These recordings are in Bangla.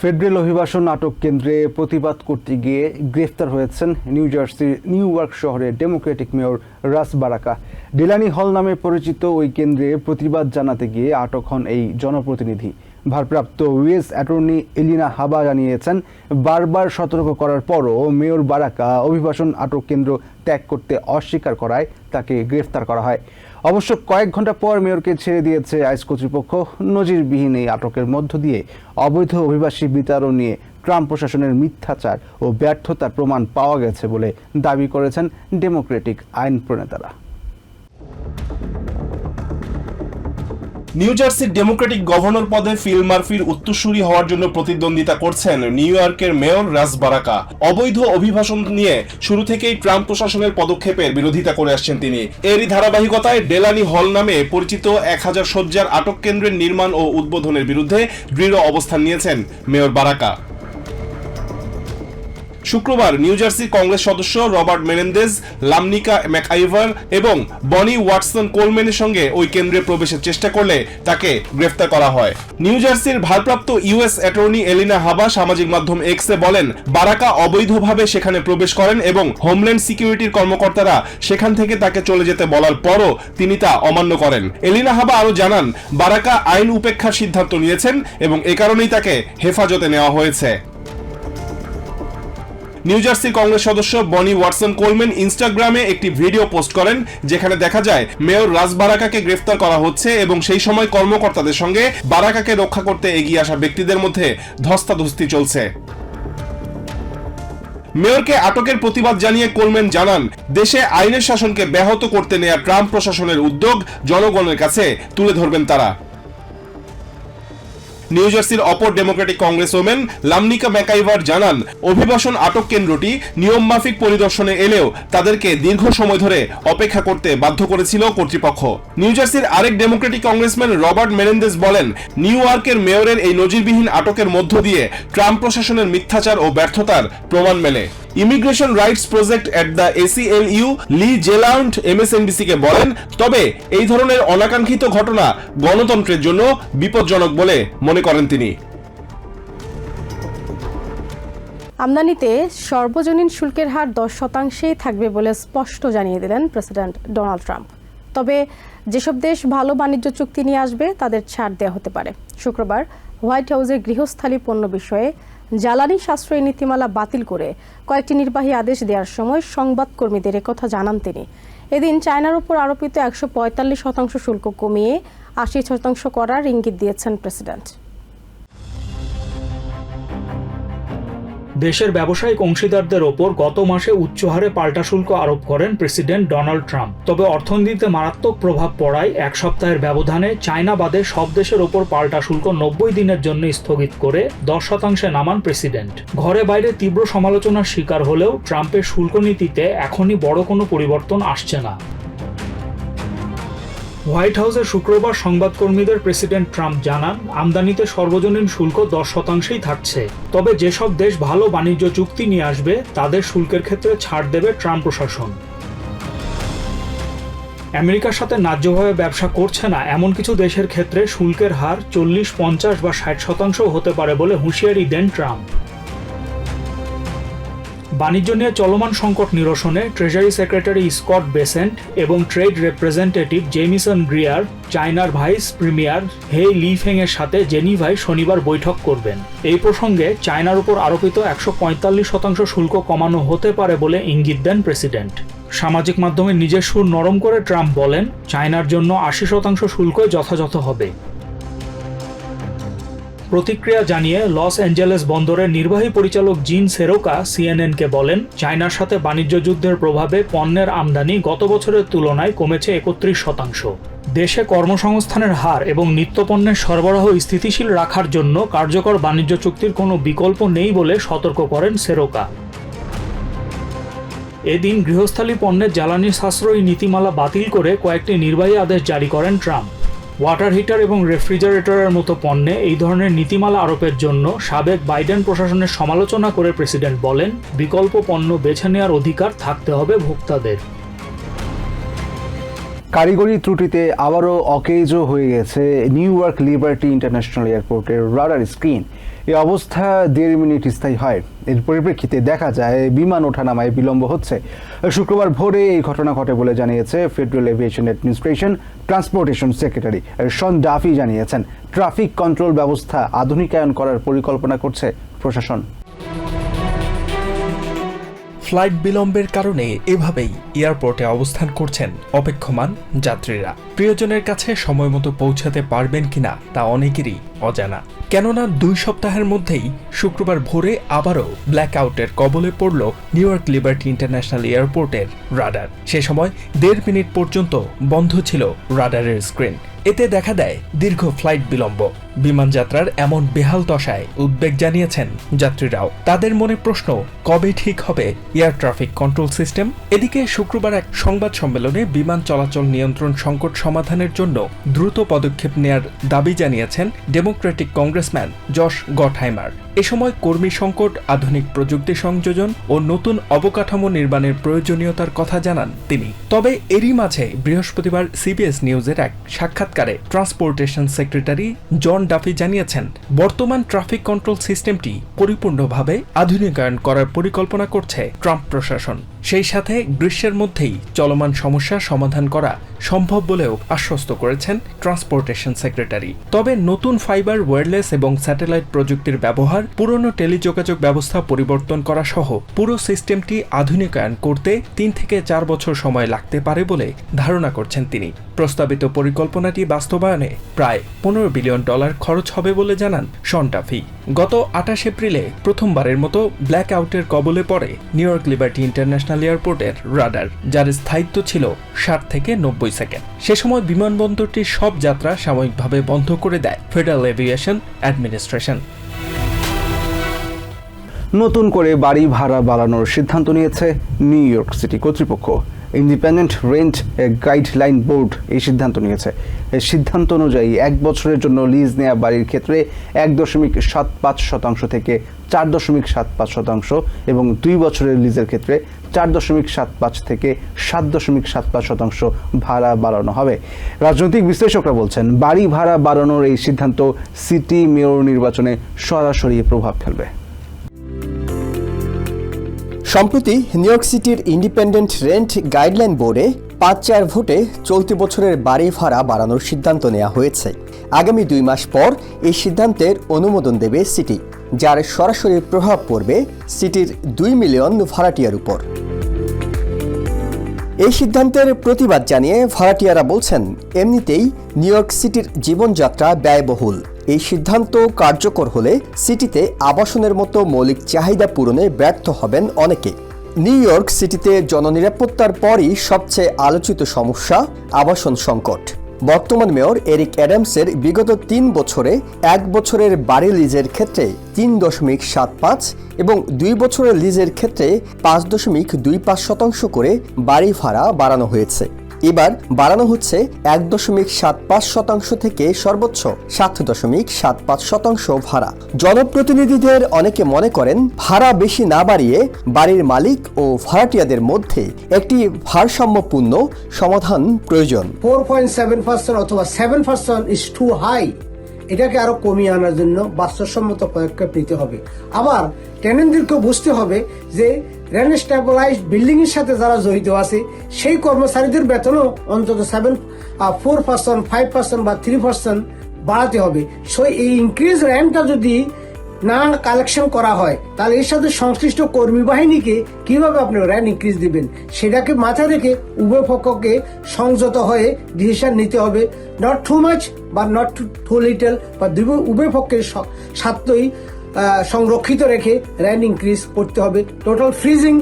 ফেডারেল অভিবাসন নাটক কেন্দ্রে প্রতিবাদ করতে গিয়ে গ্রেফতার হয়েছেন নিউ জার্সির নিউ ইয়র্ক শহরের Democratic mayor Ras Baraka. Delaney হল নামে পরিচিত ওই কেন্দ্রে প্রতিবাদ জানাতে গিয়ে আটক হন এই জনপ্রতিনিধি। ভারপ্রাপ্ত ইউএস অ্যাটর্নি এলিনা হাবা জানিয়েছেন, বারবার সতর্ক করার পরও মেয়র বারাকা অভিবাসন আটক কেন্দ্র ত্যাগ করতে অস্বীকার করায় তাকে গ্রেফতার করা হয়। অবশ্য কয়েক ঘণ্টা পর মেয়রকে ছেড়ে দিয়েছে আইস কর্তৃপক্ষ। নজিরবিহীন এই আটকের মধ্য দিয়ে অবৈধ অভিবাসী বিতরণ নিয়ে ট্রাম্প প্রশাসনের মিথ্যাচার ও ব্যর্থতার প্রমাণ পাওয়া গেছে বলে দাবি করেছেন ডেমোক্রেটিক আইন প্রণেতারা। নিউ জার্সির ডেমোক্রেটিক গভর্নর পদে ফিল মার্ফির উত্তরসূরি হওয়ার জন্য প্রতিদ্বন্দ্বিতা করছেন নিউ ইয়র্কের মেয়র রাজ বারাকা। অবৈধ অভিভাষণ নিয়ে শুরু থেকেই ট্রাম্প প্রশাসনের পদক্ষেপের বিরোধিতা করে আসছেন তিনি। এরই ধারাবাহিকতায় ডেলানি হল নামে পরিচিত এক হাজার শয্যার আটক কেন্দ্রের নির্মাণ ও উদ্বোধনের বিরুদ্ধে দৃঢ় অবস্থান নিয়েছেন মেয়র বারাকা। শুক্রবার নিউ জার্সি কংগ্রেস সদস্য রবার্ট মেনেন্দেজ, লামনিকা ম্যাকআইভার এবং বনি ওয়াটসন কোলম্যানের সঙ্গে ওই কেন্দ্রে প্রবেশের চেষ্টা করলে তাকে গ্রেফতার করা হয়। নিউ জার্সির ভারপ্রাপ্ত ইউএস অ্যাটর্নি এলিনা হাবা সামাজিক মাধ্যম এক্সে বলেন, বারাকা অবৈধভাবে সেখানে প্রবেশ করেন এবং হোমল্যান্ড সিকিউরিটির কর্মকর্তারা সেখান থেকে তাকে চলে যেতে বলার পরও তিনি তা অমান্য করেন। এলিনা হাবা আরও জানান, বারাকা আইন উপেক্ষার সিদ্ধান্ত নিয়েছেন এবং এ কারণেই তাকে হেফাজতে নেওয়া হয়েছে। নিউ জার্সি কংগ্রেস সদস্য বনি ওয়াটসন কোলম্যান ইনস্টাগ্রামে একটি ভিডিও পোস্ট করেন, যেখানে দেখা যায় মেয়র রাজ বারাকাকে গ্রেফতার করা হচ্ছে এবং সেই সময় কর্মকর্তাদের সঙ্গে বারাকাকে রক্ষা করতে এগিয়ে আসা ব্যক্তিদের মধ্যে ধস্তাধস্তি চলছে। মেয়রকে আটকের প্রতিবাদ জানিয়ে কোলম্যান জানান, দেশে আইনের শাসনকে ব্যাহত করতে নেয়া ট্রাম্প প্রশাসনের উদ্যোগ জনগণের কাছে তুলে ধরবেন তারা। নিউ জার্সির অপর Democratic congresswoman LaMonica McIver জানান, অভিবাসন আটক কেন্দ্রটি নিয়মমাফিক পরিদর্শনে এলেও তাদেরকে দীর্ঘ সময় ধরে অপেক্ষা করতে বাধ্য করেছিল কর্তৃপক্ষ। নিউ জার্সির আরেক ডেমোক্রেটিক কংগ্রেসম্যান রবার্ট মেনেন্দেজ বলেন, নিউ ইয়র্কের মেয়রের এই নজিরবিহীন আটকের মধ্য দিয়ে ট্রাম্প প্রশাসনের মিথ্যাচার ও ব্যর্থতার প্রমাণ মেলে। Immigration rights project at the ACLU Lee Gelernt MSNBC কে বলেন, তবে এই ধরনের অনাকাঙ্ক্ষিত ঘটনা গণতন্ত্রের জন্য বিপজ্জনক বলে মনে করেন তিনি। আমদানিতে সর্বজনীন শুল্কের হার দশ শতাংশেই থাকবে বলে স্পষ্ট জানিয়ে দিলেন প্রেসিডেন্ট ডোনাল্ড ট্রাম্প। তবে যেসব দেশ ভালো বাণিজ্য চুক্তি নিয়ে আসবে, তাদের ছাড় দেওয়া হতে পারে। শুক্রবার হোয়াইট হাউসের গৃহস্থালী পণ্য বিষয়ে জ্বালানি সাশ্রয়ী নীতিমালা বাতিল করে কয়েকটি নির্বাহী আদেশ দেওয়ার সময় সংবাদকর্মীদের একথা জানান তিনি। এদিন চায়নার উপর আরোপিত একশো পঁয়তাল্লিশ শতাংশ শুল্ক কমিয়ে আশি শতাংশ করার ইঙ্গিত দিয়েছেন প্রেসিডেন্ট। দেশের ব্যবসায়িক অংশীদারদের ওপর গত মাসে উচ্চ হারে পাল্টা শুল্ক আরোপ করেন প্রেসিডেন্ট ডোনাল্ড ট্রাম্প। তবে অর্থনীতিতে মারাত্মক প্রভাব পড়ায় এক সপ্তাহের ব্যবধানে চায়না বাদে সব দেশের ওপর পাল্টা শুল্ক নব্বই দিনের জন্য স্থগিত করে দশ শতাংশে নামান প্রেসিডেন্ট। ঘরে বাইরে তীব্র সমালোচনার শিকার হলেও ট্রাম্পের শুল্ক নীতিতে এখনই বড় কোনো পরিবর্তন আসছে না। হোয়াইট হাউসে শুক্রবার সংবাদকর্মীদের প্রেসিডেন্ট ট্রাম্প জানান, আমদানিতে সর্বজনীন শুল্ক দশ শতাংশেই থাকছে। তবে যেসব দেশ ভালো বাণিজ্য চুক্তি নিয়ে আসবে, তাদের শুল্কের ক্ষেত্রে ছাড় দেবে ট্রাম্প প্রশাসন। আমেরিকার সাথে ন্যায্যভাবে ব্যবসা করছে না এমন কিছু দেশের ক্ষেত্রে শুল্কের হার চল্লিশ, পঞ্চাশ বা ষাট শতাংশ হতে পারে বলে হুঁশিয়ারি দেন ট্রাম্প। বাণিজ্য নিয়ে চলমান সংকট নিরসনে ট্রেজারি সেক্রেটারি স্কট বেসেন্ট এবং ট্রেড রেপ্রেজেন্টেটিভ জেমিসন গ্রিয়ার চায়নার ভাইস প্রিমিয়ার হে লিফেং এর সাথে জেনিভায় শনিবার বৈঠক করবেন। এই প্রসঙ্গে চায়নার উপর আরোপিত একশো পঁয়তাল্লিশ শতাংশ শুল্ক কমানো হতে পারে বলে ইঙ্গিত দেন প্রেসিডেন্ট। সামাজিক মাধ্যমে নিজের সুর নরম করে ট্রাম্প বলেন, চায়নার জন্য আশি শতাংশ শুল্কই যথাযথ হবে। প্রতিক্রিয়া জানিয়ে লস অ্যাঞ্জেলেস বন্দরের নির্বাহী পরিচালক জিন সেরোকা সিএনএনকে বলেন, চায়নার সাথে বাণিজ্য যুদ্ধের প্রভাবে পণ্যের আমদানি গত বছরের তুলনায় কমেছে একত্রিশ শতাংশ। দেশে কর্মসংস্থানের হার এবং নিত্যপণ্যের সরবরাহ স্থিতিশীল রাখার জন্য কার্যকর বাণিজ্য চুক্তির কোনো বিকল্প নেই বলে সতর্ক করেন সেরোকা। এদিন গৃহস্থালী পণ্যের জ্বালানি সাশ্রয়ী নীতিমালা বাতিল করে কয়েকটি নির্বাহী আদেশ জারি করেন ট্রাম্প। ওয়াটার হিটার এবং রেফ্রিজারেটরের মতো পণ্যে এই ধরনের নীতিমালা আরোপের জন্য সাবেক বাইডেন প্রশাসনের সমালোচনা করে প্রেসিডেন্ট বলেন, বিকল্প পণ্য বেছে নেওয়ার অধিকার থাকতে হবে ভোক্তাদের। কারিগরি ত্রুটিতে আবারও অকেজো হয়ে গেছে নিউ ইয়র্ক লিবার্টি ইন্টারন্যাশনাল এয়ারপোর্টের রাডার স্ক্রিন। এই অবস্থা দেড় মিনিট স্থায়ী হয়। এর পরিপ্রেক্ষিতে দেখা যায়, বিমান ওঠানামায় বিলম্ব হচ্ছে। শুক্রবার ভোরে এই ঘটনা ঘটে বলে জানিয়েছে federal aviation administration transportation secretary Sean Duffy জানিয়েছেন। ট্রাফিক কন্ট্রোল ব্যবস্থা আধুনিকায়ন করার পরিকল্পনা করছে প্রশাসন। ফ্লাইট বিলম্বের কারণে এভাবেই এয়ারপোর্টে অবস্থান করছেন অপেক্ষমান যাত্রীরা। প্রিয়জনের কাছে সময় মতো পৌঁছাতে পারবেন কিনা তা অনেকেরই অজানা। কেননা দুই সপ্তাহের মধ্যেই শুক্রবার ভোরে আবারও ব্ল্যাক আউটের কবলে পড়ল নিউ ইয়র্ক লিবার্টি ইন্টারন্যাশনাল এয়ারপোর্টের রাডার। সে সময় দেড় মিনিট পর্যন্ত বন্ধ ছিল রাডারের স্ক্রিন। এতে দেখা দেয় দীর্ঘ ফ্লাইট বিলম্ব। বিমান যাত্রার এমন বেহাল দশায় উদ্বেগ জানিয়েছেন যাত্রীরাও। তাদের মনে প্রশ্ন, কবে ঠিক হবে এয়ার ট্রাফিক কন্ট্রোল সিস্টেম? এদিকে শুক্রবার এক সংবাদ সম্মেলনে বিমান চলাচল নিয়ন্ত্রণ সংকট সমাধানের জন্য দ্রুত পদক্ষেপ নেয়ার দাবি জানিয়েছেন ডেমোক্রেটিক কংগ্রেসম্যান জশ গটহাইমার। এ সময় কর্মী সংকট, আধুনিক প্রযুক্তি সংযোজন ও নতুন অবকাঠামো নির্মাণের প্রয়োজনীয়তার কথা জানান তিনি। তবে এরই মাঝে বৃহস্পতিবার সিবিএস নিউজের এক সাক্ষাৎকারে ট্রান্সপোর্টেশন সেক্রেটারি জন ডাফি জানিয়েছেন, বর্তমান ট্রাফিক কন্ট্রোল সিস্টেমটি পরিপূর্ণভাবে আধুনিকায়ন করার পরিকল্পনা করছে ট্রাম্প প্রশাসন। সেই সাথে গ্রীষ্মের মধ্যেই চলমান সমস্যার সমাধান করা সম্ভব বলেও আশ্বস্ত করেছেন ট্রান্সপোর্টেশন সেক্রেটারি। তবে নতুন ফাইবার, ওয়্যারলেস এবং স্যাটেলাইট প্রযুক্তির ব্যবহার, পুরনো টেলিযোগাযোগ ব্যবস্থা পরিবর্তন করা সহ পুরো সিস্টেমটি আধুনিকায়ন করতে তিন থেকে চার বছর সময় লাগতে পারে বলে ধারণা করছেন তিনি। প্রস্তাবিত পরিকল্পনাটি বাস্তবায়নে প্রায় পনেরো বিলিয়ন ডলার খরচ হবে বলে জানান শন্টাফি গত আঠাশ এপ্রিলে প্রথমবারের মতো ব্ল্যাক আউটের কবলে পড়ে নিউ ইয়র্ক লিবার্টি ইন্টারন্যাশনাল এয়ারপোর্টের রাডার, যার স্থায়িত্ব ছিল ষাট থেকে নব্বই সেকেন্ড। সে সময় বিমানবন্দরটির সব যাত্রা সাময়িকভাবে বন্ধ করে দেয় ফেডারেল এভিয়েশন অ্যাডমিনিস্ট্রেশন। নতুন করে বাড়ি ভাড়া বাড়ানোর সিদ্ধান্ত নিয়েছে নিউ ইয়র্ক সিটি কর্তৃপক্ষ। ইন্ডিপেন্ডেন্ট রেন্ট গাইডলাইন বোর্ড এই সিদ্ধান্ত নিয়েছে। এই সিদ্ধান্ত অনুযায়ী এক বছরের জন্য লিজ নেওয়া বাড়ির ক্ষেত্রে এক দশমিক সাত পাঁচ শতাংশ থেকে চার দশমিক সাত পাঁচ শতাংশ এবং দুই বছরের লিজের ক্ষেত্রে চার দশমিক সাত পাঁচ থেকে সাত দশমিক সাত পাঁচ শতাংশ ভাড়া বাড়ানো হবে। রাজনৈতিক বিশ্লেষকরা বলছেন, বাড়ি ভাড়া বাড়ানোর এই সিদ্ধান্ত সিটি মেয়র নির্বাচনে সরাসরি প্রভাব ফেলবে। সম্প্রতি নিউ ইয়র্ক সিটির ইন্ডিপেন্ডেন্ট রেন্ট গাইডলাইন বোর্ডে পাঁচ চার ভোটে চলতি বছরের বাড়ি ভাড়া বাড়ানোর সিদ্ধান্ত নেওয়া হয়েছে। আগামী দুই মাস পর এই সিদ্ধান্তের অনুমোদন দেবে সিটি, যার সরাসরি প্রভাব পড়বে সিটির দুই মিলিয়ন ভাড়াটিয়ার উপর। এই সিদ্ধান্তের প্রতিবাদ জানিয়ে ভাড়াটিয়ারা বলছেন, এমনিতেই নিউ ইয়র্ক সিটির জীবনযাত্রা ব্যয়বহুল। এই সিদ্ধান্ত কার্যকর হলে সিটিতে আবাসনের মতো মৌলিক চাহিদা পূরণে ব্যর্থ হবেন অনেকে। নিউ ইয়র্ক সিটিতে জননিরাপত্তার পরই সবচেয়ে আলোচিত সমস্যা আবাসন সংকট। বর্তমান মেয়র এরিক অ্যাডামসের বিগত তিন বছরে এক বছরের বাড়ি লিজের ক্ষেত্রে তিন দশমিক সাত পাঁচ এবং দুই বছরের লিজের ক্ষেত্রে পাঁচ দশমিক দুই পাঁচ শতাংশ করে বাড়ি ভাড়া বাড়ানো হয়েছে। এবার বাড়ানো হচ্ছে এক দশমিক সাত পাঁচ শতাংশ থেকে সর্বোচ্চ সাত দশমিক সাত পাঁচ শতাংশ ভাড়া। জনপ্রতিনিধিদের অনেকে মনে করেন ভাড়া বেশি না বাড়িয়ে বাড়ির মালিক ও ভাড়াটিয়াদের মধ্যে একটি ভারসাম্যপূর্ণ সমাধান প্রয়োজন। ফোর পয়েন্ট সেভেন পার্সেন্ট অথবা seven percent is too high এটাকে আরও কমিয়ে আনার জন্য বাস্তবসম্মত পদক্ষেপ নিতে হবে। আবার টেনেন্টদেরকেও বুঝতে হবে যে রেন স্টেবিলাইজড বিল্ডিং এর সাথে যারা জড়িত আছে, সেই কর্মচারীদের বেতনও অন্তত seven four percent five percent বা থ্রি পার্সেন্ট বাড়াতে হবে। সো এই ইনক্রিজ র্যান্টটা যদি না কালেকশন করা হয়, তাহলে এর সাথে সংশ্লিষ্ট কর্মী বাহিনীকে কীভাবে আপনি র্যান্ট ইনক্রিজ দিবেন? সেটাকে মাথায় রেখে উভয় পক্ষকে সংযত হয়ে ডিসিশন নিতে হবে। নট টু মাচ বা নট টু লিটল বা উভয় পক্ষের স্বার্থই সংরক্ষিত রেখে র্যান ইনক্রিজ করতে হবে। Total freezing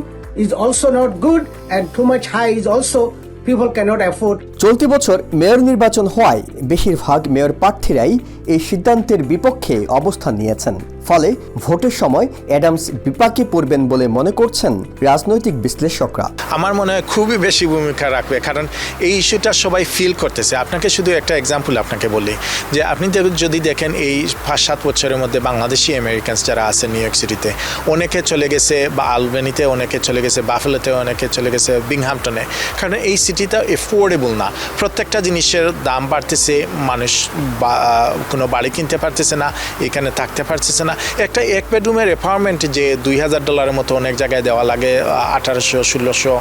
is also not good and too much high is also people cannot afford চলতি বছর মেয়র নির্বাচন হওয়ায় বেশিরভাগ মেয়র প্রার্থীরাই এই সিদ্ধান্তের বিপক্ষে অবস্থান নিয়েছেন। ফলে ভোটের সময় অ্যাডামস বিপাকে পড়বেন বলে মনে করছেন রাজনৈতিক বিশ্লেষকরা। আমার মনে হয় খুবই বেশি ভূমিকা রাখবে, কারণ এই ইস্যুটা সবাই ফিল করতেছে। আপনাকে শুধু একটা এক্সাম্পল আপনাকে বলি, যে আপনি যদি দেখেন এই পাঁচ সাত বছরের মধ্যে বাংলাদেশি আমেরিকানস যারা আছে নিউ ইয়র্ক সিটিতে অনেকে চলে গেছে বা আলবেনিতে অনেকে চলে গেছে বাফেলোতে অনেকে চলে গেছে বিংহামটনে কারণ এই সিটিটা এফোর্ডেবল না। প্রত্যেকটা জিনিসের দাম বাড়তেছে, মানুষ বা- কোনো বাড়ি কিনতে পারতেছে না, এখানে থাকতে পারতেছে না। একটা এক বেডরুমের অ্যাপার্টমেন্ট যে দুই হাজার ডলারের মতো অনেক জায়গায় দেওয়া লাগে, আঠারোশো, ষোলোশো,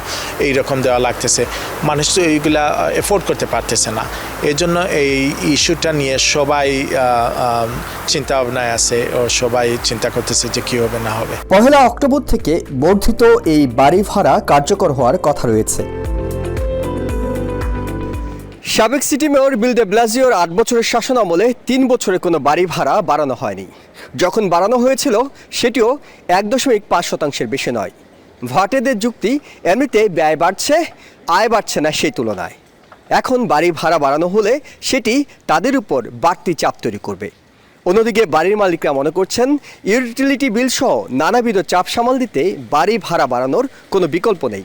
এইরকম দেওয়া লাগতেছে। মানুষ তো এইগুলা এফোর্ড করতে পারতেছে না। এই জন্য এই ইস্যুটা নিয়ে সবাই চিন্তা ভাবনায় আছে ও সবাই চিন্তা করতেছে যে কী হবে না হবে। পহেলা অক্টোবর থেকে বর্ধিত এই বাড়ি ভাড়া কার্যকর হওয়ার কথা রয়েছে। সাবেক সিটি মেয়র বিল ডে ব্লাজিওর আট বছরের শাসন আমলে তিন বছরে কোনো বাড়ি ভাড়া বাড়ানো হয়নি। যখন বাড়ানো হয়েছিল, সেটিও এক দশমিক পাঁচ শতাংশের বেশি নয়। ভাটেদের যুক্তি এমনিতে ব্যয় বাড়ছে, আয় বাড়ছে না সেই তুলনায়। এখন বাড়ি ভাড়া বাড়ানো হলে সেটি তাদের উপর বাড়তি চাপ তৈরি করবে। অন্যদিকে বাড়ির মালিকরা মনে করছেন, ইউটিলিটি বিল সহ নানাবিধ চাপ সামাল দিতে বাড়ি ভাড়া বাড়ানোর কোনো বিকল্প নেই।